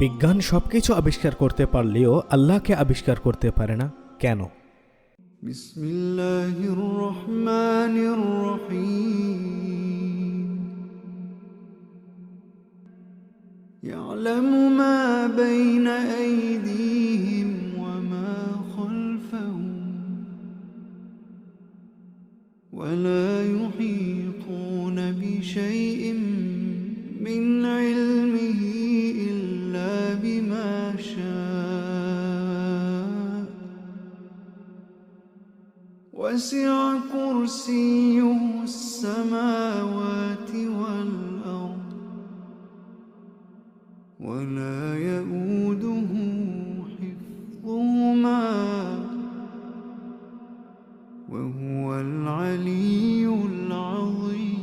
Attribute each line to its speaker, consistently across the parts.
Speaker 1: বিজ্ঞান সবকিছু আবিষ্কার করতে পারলেও আল্লাহকে আবিষ্কার করতে পারে না কেন
Speaker 2: بسم الله الرحمن الرحيم يعلم ما بين أيديهم وما خلفهم ولا يحيطون بشيء من علمه وسع كرسيه السماوات والأرض ولا يؤوده حفظهما وهو العلي العظيم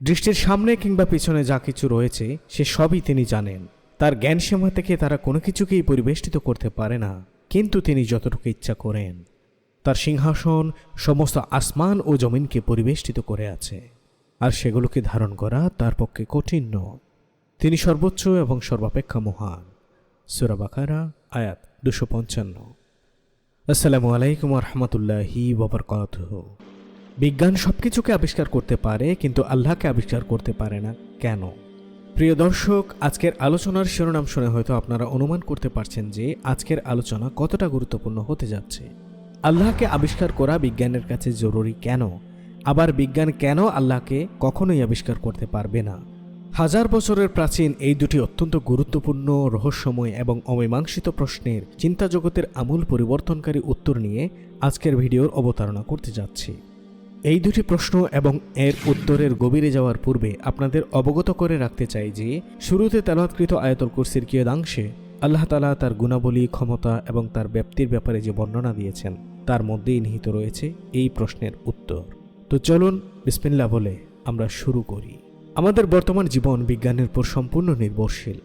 Speaker 1: দৃষ্টির সামনে কিংবা পিছনে যা কিছু রয়েছে সে সবই তিনি জানেন তার জ্ঞান সীমা থেকে তারা কোনো কিছুকেই পরিবেষ্টিত করতে পারে না, কিন্তু তিনি যতটুকু ইচ্ছা করেন। তার সিংহাসন সমস্ত আসমান ও জমিনকে পরিবেষ্টিত করে আছে, আর সেগুলোকে ধারণ করা তার পক্ষে কঠিন তিনি সর্বোচ্চ এবং সর্বাপেক্ষা মহান। সুরাবাকারা আয়াত দুশো পঞ্চান্ন। আসসালামু আলাইকুম রহমতুল্লাহি ববরকাত বিজ্ঞান সবকিছুকে আবিষ্কার করতে পারে, কিন্তু আল্লাহকে আবিষ্কার করতে পারে না, কেন? প্রিয় দর্শক, আজকের আলোচনার শিরোনাম শুনে হয়তো আপনারা অনুমান করতে পারছেন যে আজকের আলোচনা কতটা গুরুত্বপূর্ণ হতে যাচ্ছে। আল্লাহকে আবিষ্কার করা বিজ্ঞানের কাছে জরুরি কেন? আবার বিজ্ঞান কেন আল্লাহকে কখনোই আবিষ্কার করতে পারবে না? হাজার বছরের প্রাচীন এই দুটি অত্যন্ত গুরুত্বপূর্ণ, রহস্যময় এবং অমীমাংসিত প্রশ্নের চিন্তা জগতের আমূল পরিবর্তনকারী উত্তর নিয়ে আজকের ভিডিওর অবতারণা করতে যাচ্ছি। এই দুটি প্রশ্ন এবং এর উত্তরের গভীরে যাওয়ার পূর্বে আপনাদের অবগত করে রাখতে চাই যে, শুরুতে তেলাৎকৃত আয়তল কুরসির কিয়দাংশে আল্লাহ তালা তার গুণাবলী, ক্ষমতা এবং তার ব্যাপ্তির ব্যাপারে যে বর্ণনা দিয়েছেন, তার মধ্যেই নিহিত রয়েছে এই প্রশ্নের উত্তর। তো চলুন বিসমিল্লা বলে আমরা শুরু করি। আমাদের বর্তমান জীবন বিজ্ঞানের উপর সম্পূর্ণ নির্ভরশীল,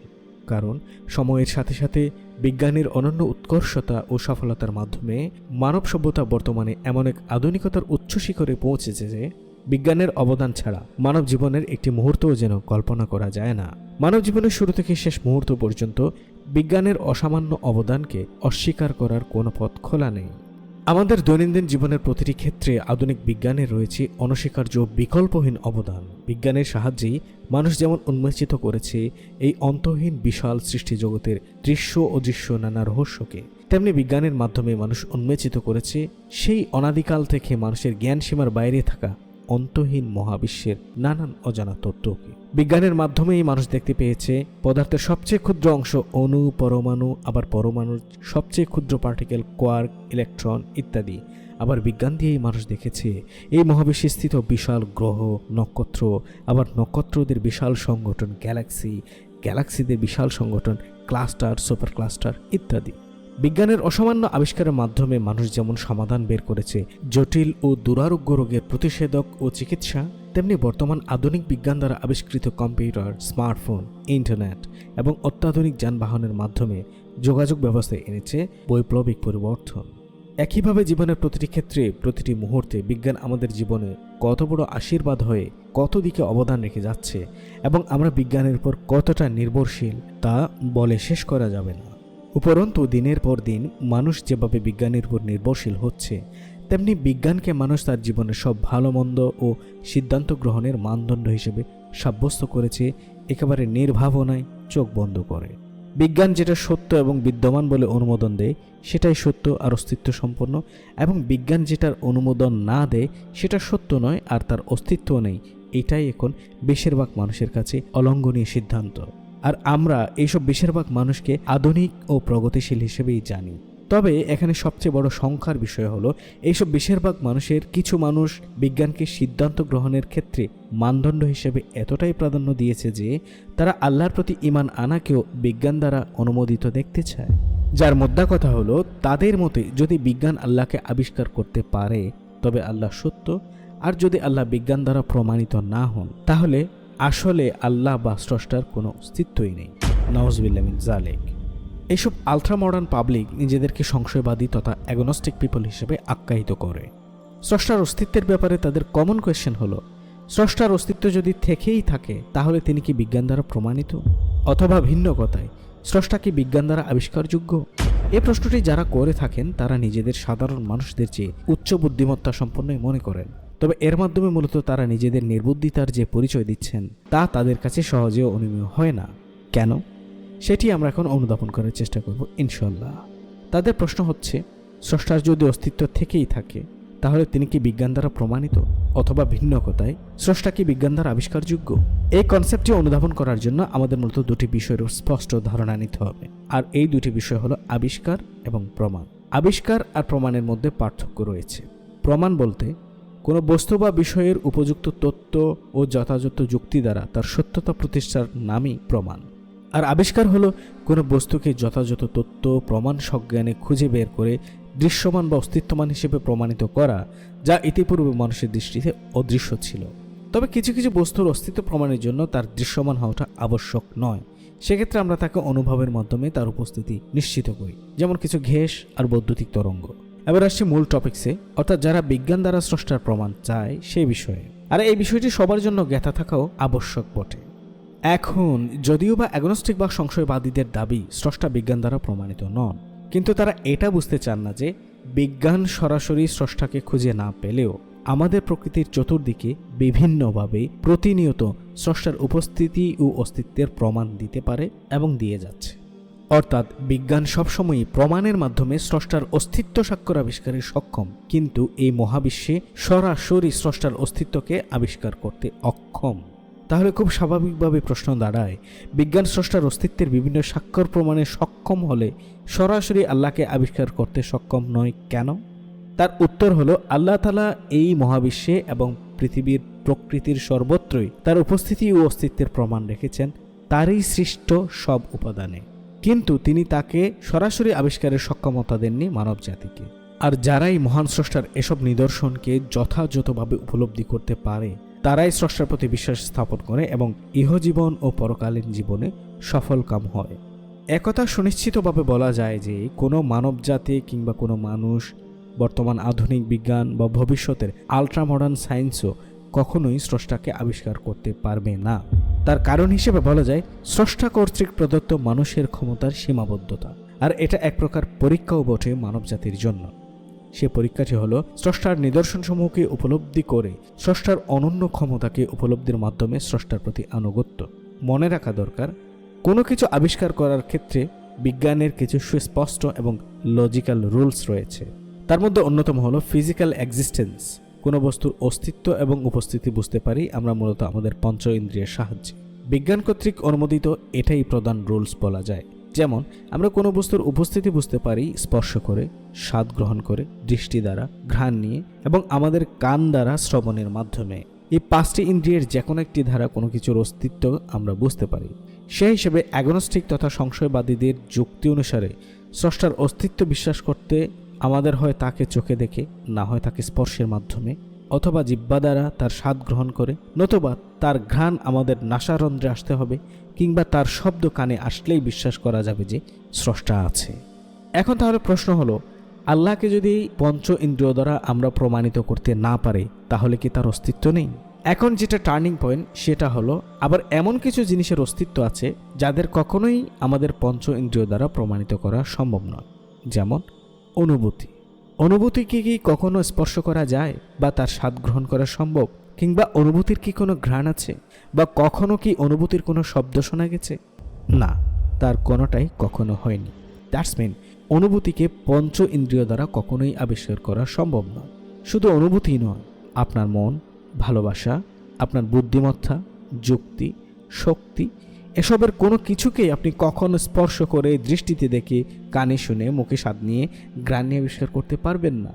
Speaker 1: কারণ সময়ের সাথে সাথে বিজ্ঞানের অনন্য উৎকর্ষতা ও সফলতার মাধ্যমে মানব সভ্যতা বর্তমানে এমন এক আধুনিকতার উচ্চ শিখরে পৌঁছেছে যে বিজ্ঞানের অবদান ছাড়া মানব জীবনের একটি মুহূর্তও যেন কল্পনা করা যায় না। মানব জীবনের শুরু থেকে শেষ মুহূর্ত পর্যন্ত বিজ্ঞানের অসামান্য অবদানকে অস্বীকার করার কোনো পথ খোলা নেই। আমাদের দৈনন্দিন জীবনের প্রতিটি ক্ষেত্রে আধুনিক বিজ্ঞানের রয়েছে অনস্বীকার্য বিকল্পহীন অবদান। বিজ্ঞানের সাহায্যেই মানুষ যেমন উন্মোচিত করেছে এই অন্তহীন বিশাল সৃষ্টি জগতের দৃশ্য ও দৃশ্য নানা রহস্যকে, তেমনি বিজ্ঞানের মাধ্যমে মানুষ উন্মেচিত করেছে সেই অনাদিকাল থেকে মানুষের জ্ঞান সীমার বাইরে থাকা অন্তহীন মহাবিশ্বের নানান অজানা তত্ত্বকে। বিজ্ঞানের মাধ্যমেই মানুষ দেখতে পেয়েছে, পদার্থের সবচেয়ে ক্ষুদ্র অংশ অণু, পরমাণু, আবার পরমাণুর সবচেয়ে ক্ষুদ্র পার্টিকেল কোয়ার্ক ইলেকট্রন ইত্যাদি। আবার বিজ্ঞান দিয়েই মানুষ দেখেছে, এই মহাবিশ্বে স্থিত বিশাল গ্রহ, নক্ষত্র, আবার নক্ষত্রদের বিশাল সংগঠন গ্যালাক্সি গ্যালাক্সিদের বিশাল সংগঠন ক্লাস্টার সুপার ক্লাস্টার ইত্যাদি। বিজ্ঞানের অসামান্য আবিষ্কারের মাধ্যমে মানুষ যেমন সমাধান বের করেছে জটিল ও দুরারোগ্য রোগের প্রতিষেধক ও চিকিৎসা, তেমনি বর্তমান আধুনিক বিজ্ঞান দ্বারা আবিষ্কৃত কম্পিউটার, স্মার্টফোন, ইন্টারনেট এবং অত্যাধুনিক যানবাহনের মাধ্যমে যোগাযোগ ব্যবস্থায় এনেছে বৈপ্লবিক পরিবর্তন। একইভাবে জীবনের প্রতিটি ক্ষেত্রে প্রতিটি মুহূর্তে বিজ্ঞান আমাদের জীবনে কত বড় আশীর্বাদ হয়ে কত দিকে অবদান রেখে যাচ্ছে এবং আমরা বিজ্ঞানের উপর কতটা নির্ভরশীল তা বলে শেষ করা যাবে না। উপরন্তু দিনের পর দিন মানুষ যেভাবে বিজ্ঞানের উপর নির্ভরশীল হচ্ছে, তেমনি বিজ্ঞানকে মানুষ তার জীবনের সব ভালো, মন্দ ও সিদ্ধান্ত গ্রহণের মানদণ্ড হিসেবে সাব্যস্ত করেছে, একেবারে নির্ভাবনায় চোখ বন্ধ করে। বিজ্ঞান যেটা সত্য এবং বিদ্যমান বলে অনুমোদন দেয়, সেটাই সত্য আর অস্তিত্ব সম্পন্ন এবং বিজ্ঞান যেটার অনুমোদন না দেয়, সেটা সত্য নয় আর তার অস্তিত্ব নেই, এটাই এখন বেশিরভাগ মানুষের কাছে অলঙ্ঘনীয় সিদ্ধান্ত। আর আমরা এইসব বেশিরভাগ মানুষকে আধুনিক ও প্রগতিশীল হিসেবেই জানি। তবে এখানে সবচেয়ে বড় সংখ্যার বিষয় হলো, এইসব বেশিরভাগ মানুষের কিছু মানুষ বিজ্ঞানকে সিদ্ধান্ত গ্রহণের ক্ষেত্রে মানদণ্ড হিসেবে এতটাই প্রাধান্য দিয়েছে যে, তারা আল্লাহর প্রতি ইমান আনাকেও বিজ্ঞান দ্বারা অনুমোদিত দেখতে চায়। যার মোদ্দা কথা হলো, তাদের মতে যদি বিজ্ঞান আল্লাহকে আবিষ্কার করতে পারে, তবে আল্লাহ সত্য। আর যদি আল্লাহ বিজ্ঞান দ্বারা প্রমাণিত না হন, তাহলে আসলে আল্লাহ বা স্রষ্টার কোনো অস্তিত্বই নেই। নওয়াজবিল্লামিন জালেক এইসব আলট্রা মডার্ন পাবলিক নিজেদেরকে সংশয়বাদী তথা অ্যাগনস্টিক পিপল হিসেবে আখ্যায়িত করে। স্রষ্টার অস্তিত্বের ব্যাপারে তাদের কমন কোয়েশ্চেন হলো, স্রষ্টার অস্তিত্ব যদি থেকেই থাকে, তাহলে তিনি কি বিজ্ঞান দ্বারা প্রমাণিত? অথবা ভিন্ন কথায়, স্রষ্টা কি বিজ্ঞান দ্বারা আবিষ্কারযোগ্য? এ প্রশ্নটি যারা করে থাকেন, তারা নিজেদের সাধারণ মানুষদের চেয়ে উচ্চ বুদ্ধিমত্তা সম্পন্নই মনে করেন। তবে এর মাধ্যমে মূলত তারা নিজেদের নির্বুদ্ধিতার যে পরিচয় দিচ্ছেন, তা তাদের কাছে সহজেও অনুমেয় হয় না। কেন? সেটি আমরা এখন অনুধাবন করার চেষ্টা করব ইনশাল্লাহ তাদের প্রশ্ন হচ্ছে, স্রষ্টার যদি অস্তিত্ব থেকেই থাকে, তাহলে তিনি কি বিজ্ঞান দ্বারা প্রমাণিত অথবা ভিন্ন কথায় স্রষ্টা কি বিজ্ঞান দ্বারা আবিষ্কারযোগ্য? এই কনসেপ্টটি অনুধাবন করার জন্য আমাদের মূলত দুটি বিষয়ের স্পষ্ট ধারণা নিতে হবে। আর এই দুটি বিষয় হলো আবিষ্কার এবং প্রমাণ। আবিষ্কার আর প্রমাণের মধ্যে পার্থক্য রয়েছে। প্রমাণ বলতে কোনো বস্তু বা বিষয়ের উপযুক্ত তথ্য ও যথাযথ যুক্তি দ্বারা তার সত্যতা প্রতিষ্ঠার নামই প্রমাণ। আর আবিষ্কার হলো, কোনো বস্তুকে যথাযথ তথ্য প্রমাণ সজ্ঞানে খুঁজে বের করে দৃশ্যমান বা অস্তিত্বমান হিসেবে প্রমাণিত করা, যা ইতিপূর্বে মানুষের দৃষ্টিতে অদৃশ্য ছিল। তবে কিছু কিছু বস্তুর অস্তিত্ব প্রমাণের জন্য তার দৃশ্যমান হওয়াটা আবশ্যক নয়। সেক্ষেত্রে আমরা তাকে অনুভবের মাধ্যমে তার উপস্থিতি নিশ্চিত করি, যেমন কিছু ঘেষ আর বৈদ্যুতিক তরঙ্গ। এবার আসছি মূল টপিকসে অর্থাৎ যারা বিজ্ঞান দ্বারা স্রষ্টার প্রমাণ চায় সেই বিষয়ে। আর এই বিষয়টি সবার জন্য জ্ঞাতা থাকাও আবশ্যক বটে। এখন, যদিও বা অ্যাগনস্টিক বা সংশয়বাদীদের দাবি স্রষ্টা বিজ্ঞান দ্বারা প্রমাণিত নন, কিন্তু তারা এটা বুঝতে চান না যে বিজ্ঞান সরাসরি স্রষ্টাকে খুঁজে না পেলেও আমাদের প্রকৃতির চতুর্দিকে বিভিন্নভাবে প্রতিনিয়ত স্রষ্টার উপস্থিতি ও অস্তিত্বের প্রমাণ দিতে পারে এবং দিয়ে যাচ্ছে। অর্থাৎ বিজ্ঞান সবসময়ই প্রমাণের মাধ্যমে স্রষ্টার অস্তিত্ব স্বাক্ষর আবিষ্কারে সক্ষম। কিন্তু এই মহাবিশ্বে সরাসরি স্রষ্টার অস্তিত্বকে আবিষ্কার করতে অক্ষম। তাহলে খুব স্বাভাবিকভাবে প্রশ্ন দাঁড়ায়, বিজ্ঞান স্রষ্টার অস্তিত্বের বিভিন্ন স্বাক্ষর প্রমাণে সক্ষম হলে সরাসরি আল্লাহকে আবিষ্কার করতে সক্ষম নয় কেন? তার উত্তর হলো, আল্লাহ তালা এই মহাবিশ্বে এবং পৃথিবীর প্রকৃতির সর্বত্রই তার উপস্থিতি ও অস্তিত্বের প্রমাণ রেখেছেন। তারই সৃষ্ট সব উপাদানে। কিন্তু তিনি তাকে সরাসরি আবিষ্কারের সক্ষমতা দেননি মানব জাতিকে আর যারাই মহান স্রষ্টার এসব নিদর্শনকে যথাযথভাবে উপলব্ধি করতে পারে, তারাই স্রষ্টার প্রতি বিশ্বাস স্থাপন করে এবং ইহজীবন ও পরকালীন জীবনে সফল কাম হয়। একথা সুনিশ্চিতভাবে বলা যায় যে, কোনো মানব জাতি কিংবা কোনো মানুষ বর্তমান আধুনিক বিজ্ঞান বা ভবিষ্যতের আলট্রা মডার্ন সায়েন্সও কখনোই স্রষ্টাকে আবিষ্কার করতে পারবে না। তার কারণ হিসেবে বলা যায়, স্রষ্টা কর্তৃক প্রদত্ত মানুষের ক্ষমতার সীমাবদ্ধতা। আর এটা এক প্রকার পরীক্ষাও বটে মানবজাতির জন্য। সে পরীক্ষাটি হলো, স্রষ্টার নিদর্শনসমূহকে উপলব্ধি করে স্রষ্টার অনন্য ক্ষমতাকে উপলব্ধির মাধ্যমে স্রষ্টার প্রতি আনুগত্য। মনে রাখা দরকার, কোনো কিছু আবিষ্কার করার ক্ষেত্রে বিজ্ঞানের কিছু সুস্পষ্ট এবং লজিক্যাল রুলস রয়েছে। তার মধ্যে অন্যতম হলো ফিজিক্যাল এক্সিস্টেন্স কোনো বস্তুর অস্তিত্ব এবং উপস্থিতি বুঝতে পারি, আমরা মূলত আমাদের পঞ্চ ইন্দ্রিয়ের সাহায্যে। বিজ্ঞান কর্তৃক অনুমোদিত এটাই প্রধান রুলস বলা যায়। যেমন, আমরা কোনো বস্তুর উপস্থিতি বুঝতে পারি, স্পর্শ করে, স্বাদ গ্রহণ করে, দৃষ্টি দ্বারা, ঘ্রাণ নিয়ে এবং আমাদের কান দ্বারা শ্রবণের মাধ্যমে। এই পাঁচটি ইন্দ্রিয়ের যে কোনো একটি ধারা কোনো কিছুর অস্তিত্ব আমরা বুঝতে পারি। সেই হিসেবে অ্যাগনস্টিক তথা সংশয়বাদীদের যুক্তি অনুসারে স্রষ্টার অস্তিত্ব বিশ্বাস করতে আমাদের হয় তাকে চোখে দেখে, না হয় তাকে স্পর্শের মাধ্যমে, অথবা জিব্বা দ্বারা তার স্বাদ গ্রহণ করে, নতুবা তার ঘ্রাণ আমাদের নাসারন্ধ্রে আসতে হবে, কিংবা তার শব্দ কানে আসলেই বিশ্বাস করা যাবে যে স্রষ্টা আছে। এখন তাহলে প্রশ্ন হলো, আল্লাহকে যদি পঞ্চ ইন্দ্রিয় দ্বারা আমরা প্রমাণিত করতে না পারি, তাহলে কি তার অস্তিত্ব নেই? এখন যেটা টার্নিং পয়েন্ট সেটা হলো, আবার এমন কিছু জিনিসের অস্তিত্ব আছে, যাদের কখনোই আমাদের পঞ্চ ইন্দ্রিয় দ্বারা প্রমাণিত করা সম্ভব নয়। যেমন অনুভূতি। অনুভূতিকে কি কখনো স্পর্শ করা যায় বা তার স্বাদ গ্রহণ করা সম্ভব? কিংবা অনুভূতির কি কোনো ঘ্রাণ আছে? বা কখনো কি অনুভূতির কোনো শব্দ শোনা গেছে? না, তার কোনোটাই কখনো হয়নি। দ্যাটস মিন অনুভূতিকে পঞ্চ ইন্দ্রিয় দ্বারা কখনোই আবিষ্কার করা সম্ভব নয়। শুধু অনুভূতি নয়, আপনার মন, ভালোবাসা, আপনার বুদ্ধিমত্তা, যুক্তি, শক্তি এসবের কোনো কিছুকেই আপনি কখনো স্পর্শ করে দৃষ্টিতে দেখে কানে শুনে মুখে স্বাদ নিয়ে গ্রাণ নিয়ে আবিষ্কার করতে পারবেন না।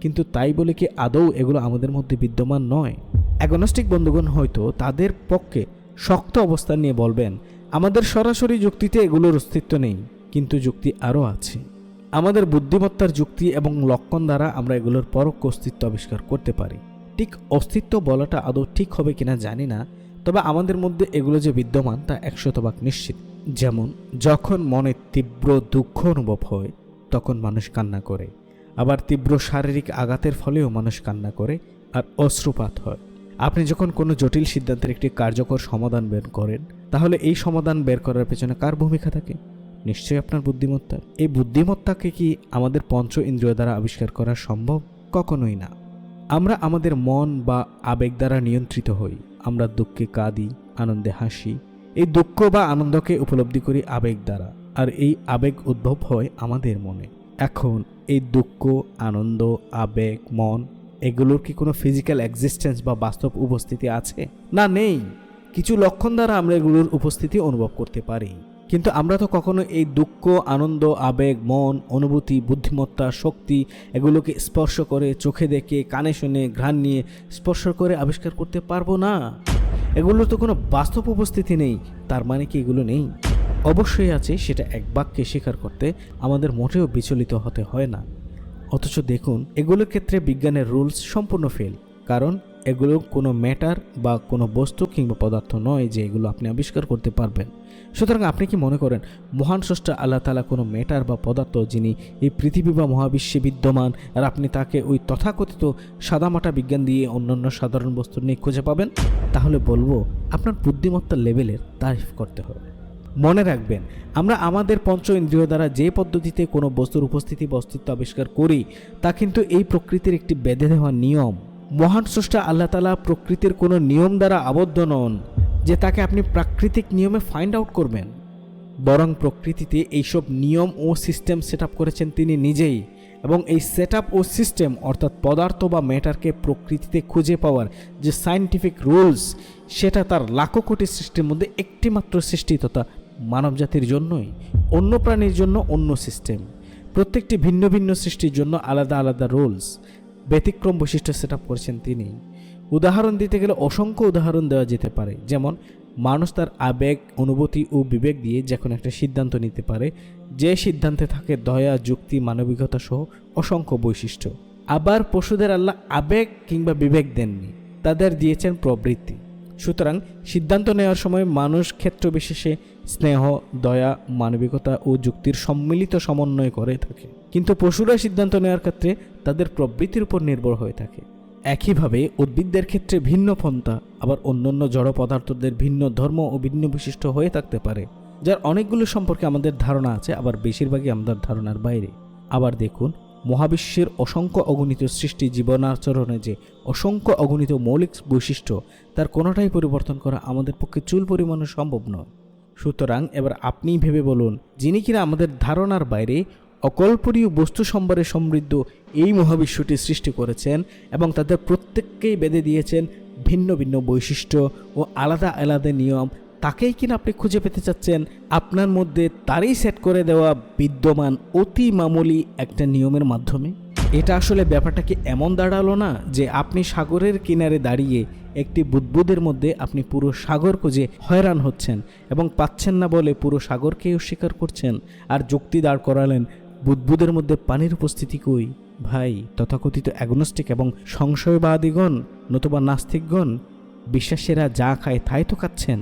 Speaker 1: কিন্তু তাই বলে কি আদৌ এগুলো আমাদের মধ্যে বিদ্যমান নয়? অ্যাগনস্টিক বন্ধুগণ হয়তো তাদের পক্ষে শক্ত অবস্থান নিয়ে বলবেন, আমাদের সরাসরি যুক্তিতে এগুলোর অস্তিত্ব নেই, কিন্তু যুক্তি আরও আছে। আমাদের বুদ্ধিমত্তার যুক্তি এবং লক্ষণ দ্বারা আমরা এগুলোর পরোক্ষ অস্তিত্ব আবিষ্কার করতে পারি। ঠিক অস্তিত্ব বলাটা আদৌ ঠিক হবে কিনা জানি না তবে আমাদের মধ্যে এগুলো যে বিদ্যমান তা একশতভাগ নিশ্চিত। যেমন, যখন মনে তীব্র দুঃখ অনুভব হয়, তখন মানুষ কান্না করে। আবার তীব্র শারীরিক আঘাতের ফলেও মানুষ কান্না করে আর অশ্রুপাত হয়। আপনি যখন কোনো জটিল সিদ্ধান্তের একটি কার্যকর সমাধান বের করেন, তাহলে এই সমাধান বের করার পেছনে কার ভূমিকা থাকে? নিশ্চয়ই আপনার বুদ্ধিমত্তার এই বুদ্ধিমত্তাকে কি আমাদের পঞ্চ ইন্দ্রিয় দ্বারা আবিষ্কার করা সম্ভব? কখনোই না। আমরা আমাদের মন বা আবেগ দ্বারা নিয়ন্ত্রিত হই। আমরা দুঃখে কাঁদি, আনন্দে হাসি। এই দুঃখ বা আনন্দকে উপলব্ধি করি আবেগ দ্বারা, আর এই আবেগ উদ্ভব হয় আমাদের মনে। এখন এই দুঃখ, আনন্দ, আবেগ, মন, এগুলোর কি কোনো ফিজিক্যাল এক্সিস্টেন্স বা বাস্তব উপস্থিতি আছে? না, নেই। কিছু লক্ষণ দ্বারা আমরা এগুলোর উপস্থিতি অনুভব করতে পারি। কিন্তু আমরা তো কখনো এই দুঃখ, আনন্দ, আবেগ, মন, অনুভূতি, বুদ্ধিমত্তা, শক্তি এগুলোকে স্পর্শ করে চোখে দেখে, কানে শুনে, ঘ্রাণ নিয়ে স্পর্শ করে আবিষ্কার করতে পারব না। এগুলোর তো কোনো বাস্তব উপস্থিতি নেই, তার মানে কি এগুলো নেই? অবশ্যই আছে, সেটা এক বাক্যে স্বীকার করতে আমাদের মোটেও বিচলিত হতে হয় না। অথচ দেখুন, এগুলোর ক্ষেত্রে বিজ্ঞানের রুলস সম্পূর্ণ ফেল কারণ এগুলো কোনো ম্যাটার বা কোনো বস্তু কিংবা পদার্থ নয় যে এগুলো আপনি আবিষ্কার করতে পারবেন। সুতরাং আপনি কি মনে করেন, মহান স্রষ্টা আল্লাহ তালা কোনো ম্যাটার বা পদার্থ যিনি এই পৃথিবী বা মহাবিশ্বে বিদ্যমান আর আপনি তাকে ওই তথাকথিত সাদামাটা বিজ্ঞান দিয়ে অন্যান্য সাধারণ বস্তু নিয়ে খুঁজে পাবেন? তাহলে বলব, আপনার বুদ্ধিমত্তার লেভেলের তারিফ করতে হবে। মনে রাখবেন, আমরা আমাদের পঞ্চ ইন্দ্রিয় দ্বারা যে পদ্ধতিতে কোনো বস্তুর উপস্থিতি বা অস্তিত্ব আবিষ্কার করি, তা কিন্তু এই প্রকৃতির একটি বেঁধে দেওয়া নিয়ম। মহান স্রষ্টা আল্লাহ তালা প্রকৃতির কোনো নিয়ম দ্বারা আবদ্ধ নন যে তাকে আপনি প্রাকৃতিক নিয়মে ফাইন্ড আউট করবেন। বরং প্রকৃতিতে এইসব নিয়ম ও সিস্টেম সেট করেছেন তিনি নিজেই এবং এই সেট ও সিস্টেম অর্থাৎ পদার্থ বা ম্যাটারকে প্রকৃতিতে খুঁজে পাওয়ার যে সায়েন্টিফিক রুলস সেটা তার লাখো কোটি সৃষ্টির মধ্যে একটিমাত্র সৃষ্টি তথা মানবজাতির জন্যই, অন্য প্রাণীর জন্য অন্য সিস্টেম প্রত্যেকটি ভিন্ন ভিন্ন সৃষ্টির জন্য আলাদা আলাদা রুলস ব্যতিক্রম বৈশিষ্ট্য সেট করেছেন তিনি। উদাহরণ দিতে গেলে অসংখ্য উদাহরণ দেওয়া যেতে পারে, যেমন মানুষ তার আবেগ, অনুভূতি ও বিবেক দিয়ে যখন একটা সিদ্ধান্ত নিতে পারে। যে সিদ্ধান্তে থাকে দয়া, যুক্তি, মানবিকতা সহ অসংখ্য বৈশিষ্ট্য। আবার পশুদের আল্লাহ আবেগ কিংবা বিবেক দেননি, তাদের দিয়েছেন প্রবৃত্তি। সুতরাং সিদ্ধান্ত নেওয়ার সময় মানুষ ক্ষেত্র বিশেষে স্নেহ, দয়া, মানবিকতা ও যুক্তির সম্মিলিত সমন্বয় করে থাকে। কিন্তু পশুরা সিদ্ধান্ত নেওয়ার ক্ষেত্রে তাদের প্রবৃত্তির উপর নির্ভর হয়ে থাকে। একইভাবে উদ্ভিদদের ক্ষেত্রে ভিন্ন পন্থা, আবার অন্যান্য জড় পদার্থদের ভিন্ন ধর্ম ও ভিন্ন বিশিষ্ট হয়ে থাকতে পারে, যার অনেকগুলো সম্পর্কে আমাদের ধারণা আছে, আবার বেশিরভাগই আমাদের ধারণার বাইরে। আবার দেখুন মহাবিশ্বের অসংখ্য অগণিত সৃষ্টি জীবনাচরণে যে অসংখ্য অগণিত মৌলিক বৈশিষ্ট্য, তার কোনোটাই পরিবর্তন করা আমাদের পক্ষে চুল পরিমাণও সম্ভব নয়। সুতরাং এবার আপনিই ভেবে বলুন, যিনি কিনা আমাদের ধারণার বাইরে অকল্পনীয় বস্তু সম্ভারে সমৃদ্ধ এই মহাবিশ্বটি সৃষ্টি করেছেন এবং তাদের প্রত্যেককেই বেঁধে দিয়েছেন ভিন্ন ভিন্ন বৈশিষ্ট্য ও আলাদা আলাদা নিয়ম তাকেই কিনা আপনি খুঁজে পেতে চাচ্ছেন, আপনার মধ্যে তারই সেট করে দেওয়া বিদ্যমান অতি মামুলি একটা নিয়মের মাধ্যমে? এটা আসলে ব্যাপারটা কি এমন দাঁড়াল না যে আপনি সাগরের কিনারে দাঁড়িয়ে একটি বুদ্বুদের মধ্যে আপনি পুরো সাগর খুঁজে হয়রান হচ্ছেন এবং পাচ্ছেন না বলে পুরো সাগরকেই অস্বীকার করছেন? আর যুক্তি দাঁড় করালেন, বুদ্বুদের মধ্যে পানির উপস্থিতি কই? ভাই, তথাকথিত অ্যাগনস্টিক এবং সংশয়বাদীগণ নতুবা নাস্তিকগণ, বিশ্বাসীরা যা খায় তাই তো খাচ্ছেন।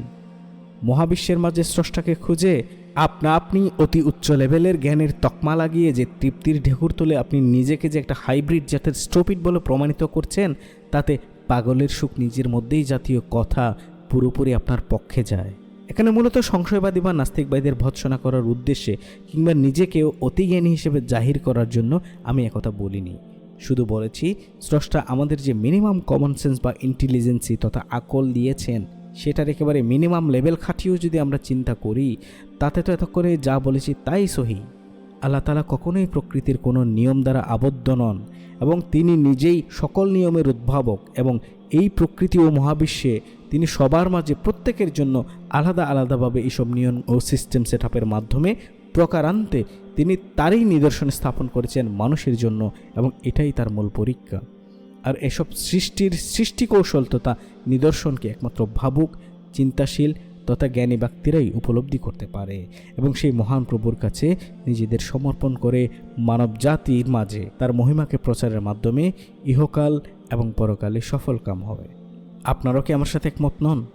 Speaker 1: মহাবিশ্বের মাঝে স্রষ্টাকে খুঁজে আপনা আপনি অতি উচ্চ লেভেলের জ্ঞানের তকমা লাগিয়ে যে তৃপ্তির ঢেকুর তুলে আপনি নিজেকে যে একটা হাইব্রিড জাতের স্টপিড বলে প্রমাণিত করছেন, তাতে পাগলের সুখ নিজের মধ্যেই জাতীয় কথা পুরোপুরি আপনার পক্ষে যায়। এখানে মূলত সংশয়বাদী বা নাস্তিকবাদীদের ভৎসনা করার উদ্দেশ্যে কিংবা নিজেকেও অতি জ্ঞানী হিসেবে জাহির করার জন্য আমি একথা বলিনি। শুধু বলেছি, স্রষ্টা আমাদের যে মিনিমাম কমন সেন্স বা ইন্টেলিজেন্সি তথা আকল দিয়েছেন সেটার একেবারে মিনিমাম লেভেল খাটিয়েও যদি আমরা চিন্তা করি, তাতে তো এতক্ষণে যা বলেছি তাই সহি। আল্লাহ তালা কখনোই প্রকৃতির কোনো নিয়ম দ্বারা আবদ্ধ নন এবং তিনি নিজেই সকল নিয়মের উদ্ভাবক এবং এই প্রকৃতি ও মহাবিশ্বে তিনি সবার মাঝে প্রত্যেকের জন্য আলাদা আলাদাভাবে এইসব নিয়ম ও সিস্টেম সেট মাধ্যমে প্রকারান্তে তিনি তারই নিদর্শন স্থাপন করেছেন মানুষের জন্য এবং এটাই তার মূল পরীক্ষা। আর এসব সৃষ্টির সৃষ্টি কৌশল তথা নিদর্শনকে একমাত্র ভাবুক, চিন্তাশীল তথা জ্ঞানী ব্যক্তিরাই উপলব্ধি করতে পারে এবং সেই মহান প্রভুর কাছে নিজেদের সমর্পণ করে মানব জাতির মাঝে তার মহিমাকে প্রচারের মাধ্যমে ইহকাল এবং পরকালে সফল কাম হবে। আপনারাও কি আমার সাথে একমত নন?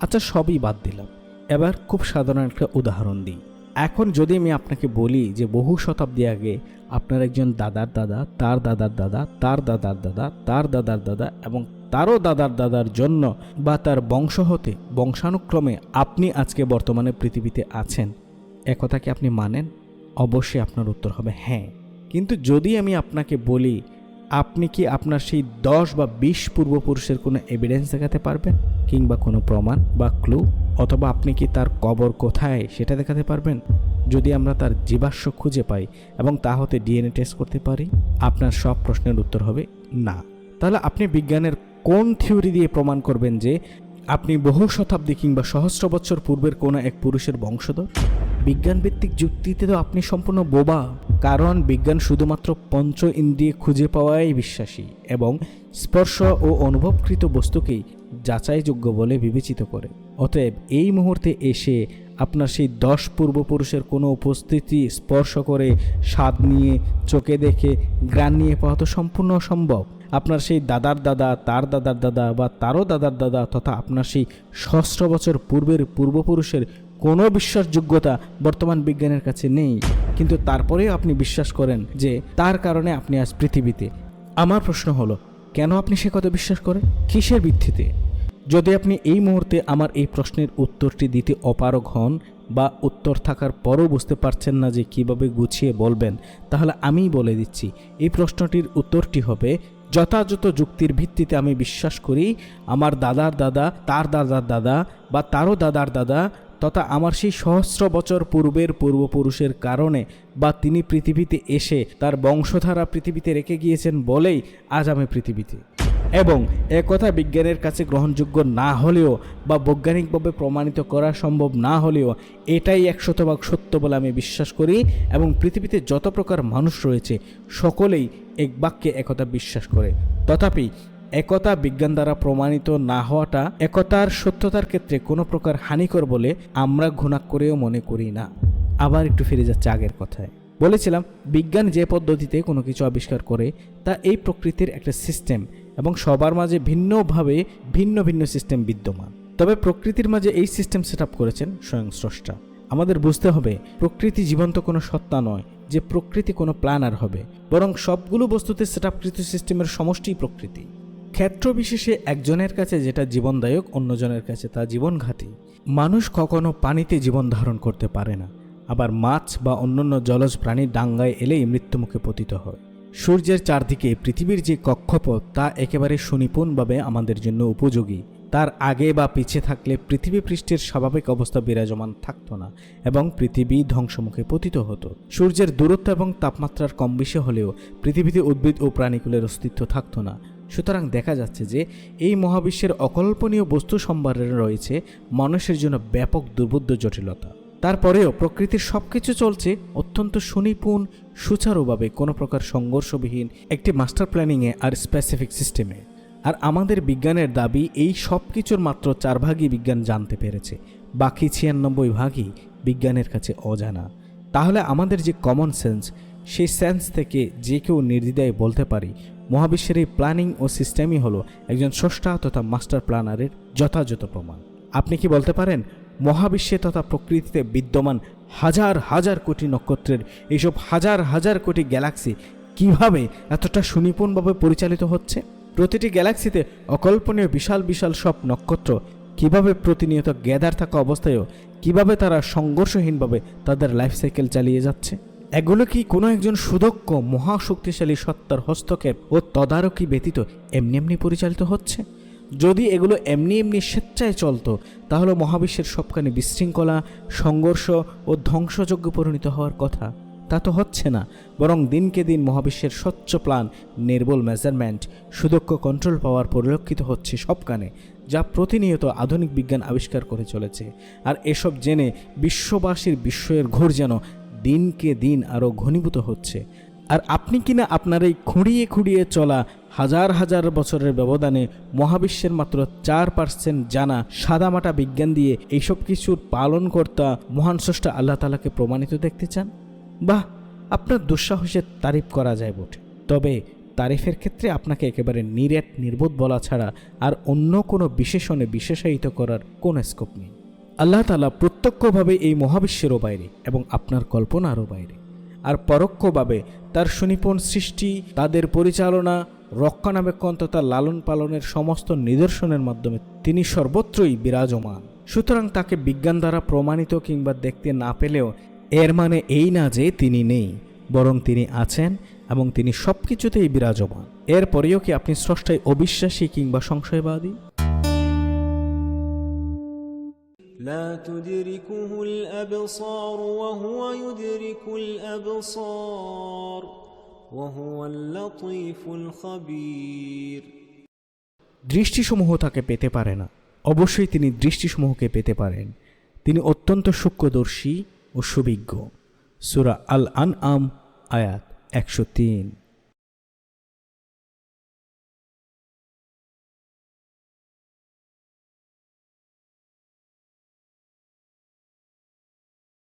Speaker 1: আচ্ছা সবই বাদ দিলাম। এবার খুব সাধারণ একটা উদাহরণ দিই। এখন যদি আমি আপনাকে বলি যে বহু শতাব্দী আগে আপনার একজন দাদার দাদা, তার দাদার দাদা, তার দাদার দাদা, তার দাদার দাদা এবং তারও দাদার দাদার জন্য বা তার বংশ হতে, বংশানুক্রমে আপনি আজকে বর্তমানে পৃথিবীতে আছেন একথা কি আপনি মানেন? অবশ্যই আপনার উত্তর হবে হ্যাঁ। কিন্তু যদি আমি আপনাকে বলি, আপনি কি আপনার সেই দশ বা বিশ পূর্বপুরুষের কোনো এভিডেন্স দেখাতে পারবেন? কিংবা কোনো প্রমাণ বা ক্লু অথবা আপনি কি তার কবর কোথায় সেটা দেখাতে পারবেন? যদি আমরা তার জীবাশ্ম খুঁজে পাই এবং তা হতে ডিএনএ টেস্ট করতে পারি, আপনার সব প্রশ্নের উত্তর হবে না। তাহলে আপনি বিজ্ঞানের কোন থিওরি দিয়ে প্রমাণ করবেন যে আপনি বহু শতাব্দী কিংবা সহস্র বছর পূর্বের কোনো এক পুরুষের বংশধর? বিজ্ঞান ভিত্তিক যুক্তিতে তো আপনি সম্পূর্ণ বোবা। কারণ বিজ্ঞান শুধুমাত্র পঞ্চ ইন্দ্রিয়ে খুঁজে পাওয়াই বিশ্বাসী এবং স্পর্শ ও অনুভবকৃত বস্তুকেই যাচাইযোগ্য বলে বিবেচিত করে। অতএব এই মুহূর্তে এসে আপনার সেই দশ পূর্বপুরুষের কোনো উপস্থিতি স্পর্শ করে স্বাদ নিয়ে, চোখে দেখে গ্রান নিয়ে পাওয়া তো সম্পূর্ণ অসম্ভব। আপনার সেই দাদার দাদা, তার দাদার দাদা বা তারও দাদার দাদা তথা আপনার সেই সহস্র বছর পূর্বের পূর্বপুরুষের কোনো বিশ্বাসযোগ্যতা বর্তমান বিজ্ঞানের কাছে নেই। কিন্তু তারপরেও আপনি বিশ্বাস করেন যে তার কারণে আপনি আজ পৃথিবীতে। আমার প্রশ্ন হলো, কেন আপনি সে কথা বিশ্বাস করেন? কিসের ভিত্তিতে? যদি আপনি এই মুহূর্তে আমার এই প্রশ্নের উত্তরটি দিতে অপারগ হন বা উত্তর থাকার পরও বুঝতে পারছেন না যে কীভাবে গুছিয়ে বলবেন, তাহলে আমি বলে দিচ্ছি, এই প্রশ্নটির উত্তরটি হবে, যথাযথ যুক্তির ভিত্তিতে আমি বিশ্বাস করি, আমার দাদার দাদা, তার দাদার দাদা বা তারও দাদার দাদা তথা আমার সেই সহস্র বছর পূর্বের পূর্বপুরুষের কারণে বা তিনি পৃথিবীতে এসে তার বংশধারা পৃথিবীতে রেখে গিয়েছেন বলেই আজ আমি পৃথিবীতে। এবং একথা বিজ্ঞানের কাছে গ্রহণযোগ্য না হলেও বা বৈজ্ঞানিকভাবে প্রমাণিত করা সম্ভব না হলেও এটাই একশতভাগ সত্য বলে আমি বিশ্বাস করি এবং পৃথিবীতে যত প্রকার মানুষ রয়েছে, সকলেই এক বাক্যে একথা বিশ্বাস করে। তথাপি একতা বিজ্ঞান দ্বারা প্রমাণিত না হওয়াটা একতার সত্যতার ক্ষেত্রে কোনো প্রকার হানিকর বলে আমরা ঘুণাক করেও মনে করি না। আবার একটু ফিরে যাচ্ছে আগের কথায়। বলেছিলাম, বিজ্ঞান যে পদ্ধতিতে কোনো কিছু আবিষ্কার করে, তা এই প্রকৃতির একটা সিস্টেম এবং সবার মাঝে ভিন্নভাবে ভিন্ন ভিন্ন সিস্টেম বিদ্যমান। তবে প্রকৃতির মাঝে এই সিস্টেম সেট করেছেন স্বয়ং স্রষ্টা আমাদের বুঝতে হবে, প্রকৃতি জীবন্ত কোনো সত্তা নয়, যে প্রকৃতি কোনো প্ল্যানার হবে। বরং সবগুলো বস্তুতে সেট সিস্টেমের সমষ্টি প্রকৃতি। ক্ষেত্র বিশেষে একজনের কাছে যেটা জীবনদায়ক, অন্যজনের কাছে তা জীবনঘাতী। মানুষ কখনো পানিতে জীবন ধারণ করতে পারে না। আবার মাছ বা অন্যান্য জলজ প্রাণী ডাঙ্গায় এলেই মৃত্যুমুখে পতিত হয়। সূর্যের চারদিকে পৃথিবীর যে কক্ষপথ, তা একেবারে সুনিপুণভাবে আমাদের জন্য উপযোগী। তার আগে বা পিছে থাকলে পৃথিবী পৃষ্ঠের স্বাভাবিক অবস্থা বিরাজমান থাকতো না এবং পৃথিবী ধ্বংসমুখে পতিত হতো। সূর্যের দূরত্ব এবং তাপমাত্রার কম বেশি হলেও পৃথিবীতে উদ্ভিদ ও প্রাণীকুলের অস্তিত্ব থাকতো না। সুতরাং দেখা যাচ্ছে যে এই মহাবিশ্বের অকল্পনীয় বস্তু সম্ভারে রয়েছে মানুষের জন্য ব্যাপক দুর্বোধ্য জটিলতা। তারপরেও প্রকৃতির সব কিছু চলছে অত্যন্ত সুনিপুণ, সুচারুভাবে কোনো প্রকার সংঘর্ষবিহীন একটি মাস্টার প্ল্যানিংয়ে আর স্পেসিফিক সিস্টেমে। আর আমাদের বিজ্ঞানের দাবি এই সব কিছুর মাত্র চার ভাগই বিজ্ঞান জানতে পেরেছে, বাকি ছিয়ানব্বই ভাগই বিজ্ঞানের কাছে অজানা। তাহলে আমাদের যে কমন সেন্স সেই সেন্স থেকে যে কেউ নির্দ্বিধায় বলতে পারি মহাবিশ্বের এই প্ল্যানিং ও সিস্টেমই হলো একজন স্রষ্টা তথা মাস্টার প্ল্যানারের যথাযথ প্রমাণ। আপনি কি বলতে পারেন, মহাবিশ্বে তথা প্রকৃতিতে বিদ্যমান হাজার হাজার কোটি নক্ষত্রের এইসব হাজার হাজার কোটি গ্যালাক্সি কীভাবে এতটা সুনিপুণভাবে পরিচালিত হচ্ছে? প্রতিটি গ্যালাক্সিতে অকল্পনীয় বিশাল বিশাল সব নক্ষত্র কীভাবে প্রতিনিয়ত গ্যাদার থাকা অবস্থায়ও কীভাবে তারা সংঘর্ষহীনভাবে তাদের লাইফ সাইকেল চালিয়ে যাচ্ছে? এগুলো কি কোনো একজন সুদক্ষ, মহাশক্তিশালী সত্তার হস্তক্ষেপ ও তদারকি ব্যতীত এমনি এমনি পরিচালিত হচ্ছে? যদি এগুলো এমনি এমনি স্বেচ্ছায় চলতো, তাহলে মহাবিশ্বের সবখানে বিশৃঙ্খলা, সংঘর্ষ ও ধ্বংসযজ্ঞ পরিণত হওয়ার কথা। তা তো হচ্ছে না, বরং দিনকে দিন মহাবিশ্বের স্বচ্ছ প্ল্যান, নির্বল মেজারমেন্ট, সুদক্ষ কন্ট্রোল পাওয়ার পরিলক্ষিত হচ্ছে সবখানে, যা প্রতিনিয়ত আধুনিক বিজ্ঞান আবিষ্কার করে চলেছে। আর এসব জেনে বিশ্ববাসীর বিস্ময়ের ঘোর যেন দিনকে দিন আরও ঘনীভূত হচ্ছে। আর আপনি কিনা আপনার এই খুঁড়িয়ে খুঁড়িয়ে চলা হাজার হাজার বছরের ব্যবধানে মহাবিশ্বের মাত্র চার পার্সেন্ট জানা সাদামাটা বিজ্ঞান দিয়ে এইসব কিছুর পালনকর্তা মহান স্রষ্টা আল্লাহ তালাকে প্রমাণিত দেখতে চান? বাহ, আপনার দুঃসাহসের তারিফ করা যায় বটে। তবে তারিফের ক্ষেত্রে আপনাকে একেবারে নিরেট, নির্বোধ বলা ছাড়া আর অন্য কোনো বিশেষণে বিশেষায়িত করার কোনো স্কোপ নেই। আল্লাহ তালা প্রত্যক্ষভাবে এই মহাবিশ্বেরও বাইরে এবং আপনার কল্পনারও বাইরে আর পরোক্ষভাবে তার সুনিপুণ সৃষ্টি, তাদের পরিচালনা রক্ষণাবেক্ষণ তথা লালন পালনের সমস্ত নিদর্শনের মাধ্যমে তিনি সর্বত্রই বিরাজমান। সুতরাং তাকে বিজ্ঞান দ্বারা প্রমাণিত কিংবা দেখতে না পেলেও এর মানে এই না যে তিনি নেই, বরং তিনি আছেন এবং তিনি সব কিছুতেই বিরাজমান। এরপরেও কি আপনি স্রষ্টায় অবিশ্বাসী কিংবা সংশয়বাদী?
Speaker 3: لا تدركه الأبصار وهو يدرك الأبصار وهو اللطيف الخبير
Speaker 1: দৃষ্টিসমূহ তাকে পেতে পারে না অবশ্যই তিনি দৃষ্টিসমূহকে পেতে পারেন তিনি অত্যন্ত সূক্ষ্মদর্শী ও সুবিজ্ঞ সুরা আল আন আম আয়াত একশো তিন